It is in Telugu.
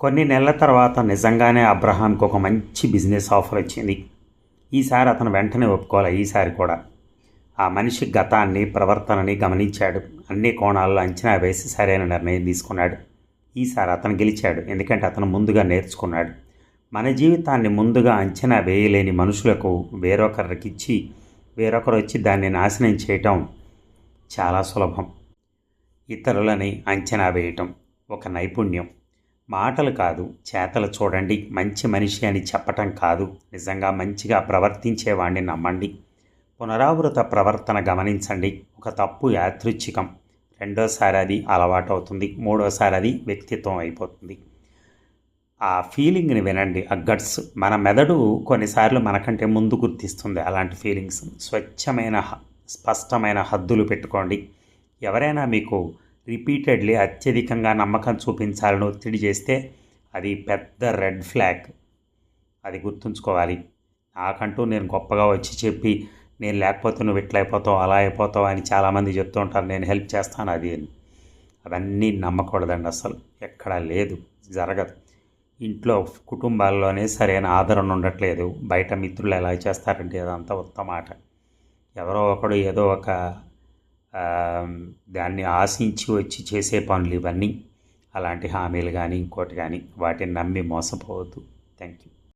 కొన్ని నెలల తర్వాత నిజంగానే అబ్రహాంకి ఒక మంచి బిజినెస్ ఆఫర్ వచ్చింది. ఈసారి అతను వెంటనే ఒప్పుకోవాలి ఈసారి కూడా. ఆ మనిషి గతాన్ని ప్రవర్తనని గమనించాడు. అన్ని కోణాల్లో అంచనా వేసి సరైన నిర్ణయం తీసుకున్నాడు. ఈసారి అతను గెలిచాడు ఎందుకంటే అతను ముందుగా నేర్చుకున్నాడు. మన జీవితాన్ని ముందుగా అంచనా వేయలేని మనుషులకు వేరొకరికి ఇచ్చి వేరొకరు వచ్చి దాన్ని నాశనం చేయటం చాలా సులభం. ఇతరులని అంచనా వేయటం ఒక నైపుణ్యం. మాటలు కాదు చేతలు చూడండి. మంచి మనిషి అని చెప్పటం కాదు. నిజంగా మంచిగా ప్రవర్తించేవాణ్ణి నమ్మండి. పునరావృత ప్రవర్తన గమనించండి. ఒక తప్పు యాదృచ్ఛికం. రెండోసారి అది అలవాటు అవుతుంది మూడోసారి అది వ్యక్తిత్వం అయిపోతుంది. ఆ ఫీలింగ్ని వినండి. ఆ గట్స్ మన మెదడు కొన్నిసార్లు మనకంటే ముందు గుర్తిస్తుంది అలాంటి ఫీలింగ్స్. స్వచ్ఛమైన స్పష్టమైన హద్దులు పెట్టుకోండి. ఎవరైనా మీకు రిపీటెడ్లీ అత్యధికంగా నమ్మకం చూపించాలని ఒత్తిడి చేస్తే అది పెద్ద రెడ్ ఫ్లాగ్. అది గుర్తుంచుకోవాలి. నాకంటూ నేను గొప్పగా వచ్చి చెప్పి నేను లేకపోతే నువ్వు ఇట్లా అయిపోతావు అలా అయిపోతావు అని చాలామంది చెప్తూ ఉంటారు. నేను హెల్ప్ చేస్తాను అది అని. అవన్నీ నమ్మకూడదండి అసలు. ఎక్కడా లేదు. జరగదు. ఇంట్లో కుటుంబాల్లోనే సరైన ఆదరణ ఉండట్లేదు. బయట మిత్రులు ఎలా చేస్తారంటే అదంతా ఉత్తమాట ఎవరో ఒకడు ఏదో ఒక దాన్ని ఆశించి వచ్చి చేసే పనులు ఇవన్నీ. అలాంటి హామీలు కానీ ఇంకోటి కానీ వాటిని నమ్మి మోసపోవద్దు. Thank you